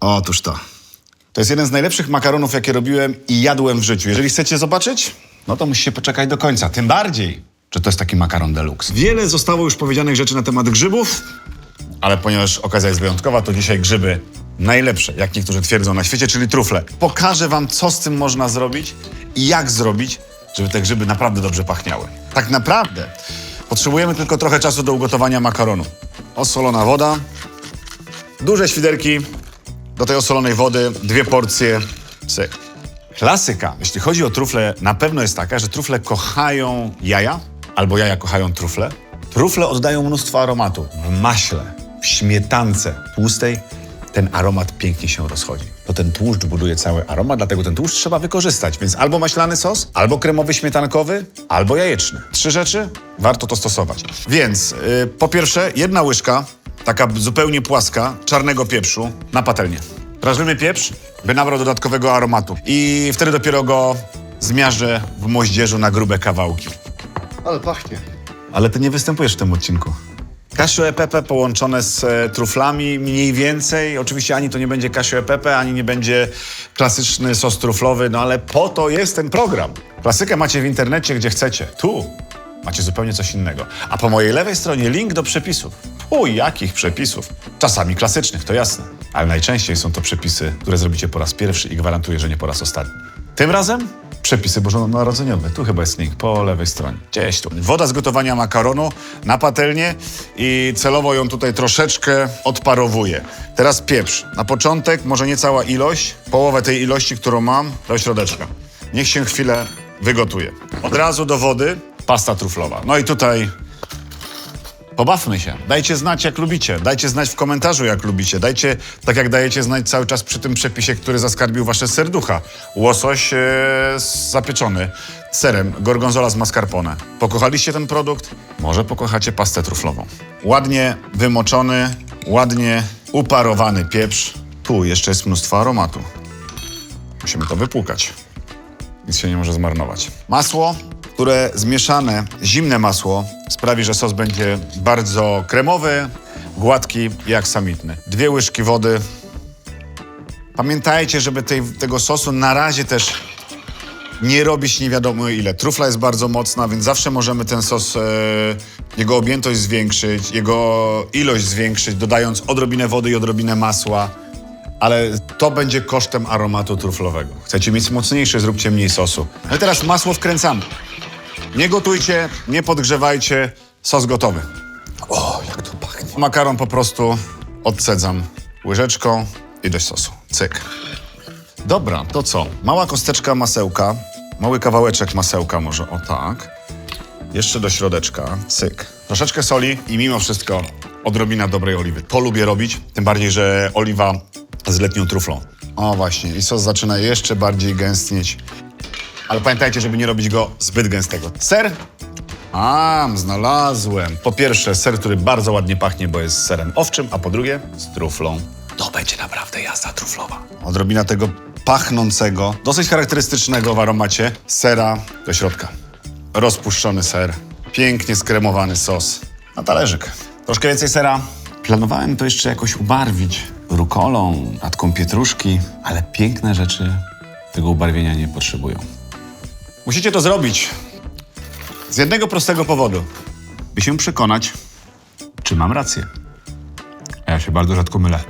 Otóż to. To jest jeden z najlepszych makaronów, jakie robiłem i jadłem w życiu. Jeżeli chcecie zobaczyć, no to musicie poczekać do końca. Tym bardziej, że to jest taki makaron deluxe. Wiele zostało już powiedzianych rzeczy na temat grzybów, ale ponieważ okazja jest wyjątkowa, to dzisiaj grzyby najlepsze, jak niektórzy twierdzą na świecie, czyli trufle. Pokażę wam, co z tym można zrobić i jak zrobić, żeby te grzyby naprawdę dobrze pachniały. Tak naprawdę potrzebujemy tylko trochę czasu do ugotowania makaronu. Osolona woda, duże świderki, do tej osolonej wody dwie porcje syk. Klasyka, jeśli chodzi o trufle, na pewno jest taka, że trufle kochają jaja, albo jaja kochają trufle. Trufle oddają mnóstwo aromatu. W maśle, w śmietance tłustej ten aromat pięknie się rozchodzi. To ten tłuszcz buduje cały aromat, dlatego ten tłuszcz trzeba wykorzystać. Więc albo maślany sos, albo kremowy śmietankowy, albo jajeczny. Trzy rzeczy, warto to stosować. Więc yy, po pierwsze, jedna łyżka taka zupełnie płaska, czarnego pieprzu na patelnię. Prażymy pieprz, by nabrał dodatkowego aromatu. I wtedy dopiero go zmiażdżę w moździerzu na grube kawałki. Ale pachnie. Ale ty nie występujesz w tym odcinku. Casio e pepe połączone z e, truflami mniej więcej. Oczywiście ani to nie będzie casio e pepe, ani nie będzie klasyczny sos truflowy, no ale po to jest ten program. Klasykę macie w internecie, gdzie chcecie. Tu macie zupełnie coś innego. A po mojej lewej stronie link do przepisów. U jakich przepisów? Czasami klasycznych, to jasne. Ale najczęściej są to przepisy, które zrobicie po raz pierwszy i gwarantuję, że nie po raz ostatni. Tym razem przepisy bożonarodzeniowe. Tu chyba jest link, po lewej stronie. Gdzieś tu. Woda z gotowania makaronu na patelnię i celowo ją tutaj troszeczkę odparowuję. Teraz pieprz. Na początek może nie cała ilość, połowę tej ilości, którą mam, do środeczka. Niech się chwilę wygotuje. Od razu do wody pasta truflowa. No i tutaj Pobawmy się. Dajcie znać, jak lubicie. Dajcie znać w komentarzu, jak lubicie. Dajcie, tak jak dajecie znać cały czas przy tym przepisie, który zaskarbił wasze serducha. Łosoś e, zapieczony serem, gorgonzola z mascarpone. Pokochaliście ten produkt? Może pokochacie pastę truflową. Ładnie wymoczony, ładnie uparowany pieprz. Tu jeszcze jest mnóstwo aromatu. Musimy to wypłukać. Nic się nie może zmarnować. Masło, które zmieszane, zimne masło, sprawi, że sos będzie bardzo kremowy, gładki i aksamitny. Dwie łyżki wody. Pamiętajcie, żeby tej, tego sosu na razie też nie robić nie wiadomo ile. Trufla jest bardzo mocna, więc zawsze możemy ten sos, e, jego objętość zwiększyć, jego ilość zwiększyć, dodając odrobinę wody i odrobinę masła. Ale to będzie kosztem aromatu truflowego. Chcecie mieć mocniejszy, zróbcie mniej sosu. No i teraz masło wkręcamy. Nie gotujcie, nie podgrzewajcie, sos gotowy. O, jak to pachnie. Makaron po prostu odcedzam łyżeczką i dość sosu. Cyk. Dobra, to co? Mała kosteczka masełka, mały kawałeczek masełka może, o tak. Jeszcze do środeczka, cyk. Troszeczkę soli i mimo wszystko odrobina dobrej oliwy. To lubię robić, tym bardziej, że oliwa z letnią truflą. O właśnie, i sos zaczyna jeszcze bardziej gęstnieć. Ale pamiętajcie, żeby nie robić go zbyt gęstego. Ser? A, znalazłem. Po pierwsze, ser, który bardzo ładnie pachnie, bo jest serem owczym, a po drugie, z truflą. To będzie naprawdę jazda truflowa. Odrobina tego pachnącego, dosyć charakterystycznego w aromacie sera do środka. Rozpuszczony ser, pięknie skremowany sos na talerzyk. Troszkę więcej sera. Planowałem to jeszcze jakoś ubarwić rukolą, natką pietruszki, ale piękne rzeczy tego ubarwienia nie potrzebują. Musicie to zrobić z jednego prostego powodu, by się przekonać, czy mam rację. A ja się bardzo rzadko mylę.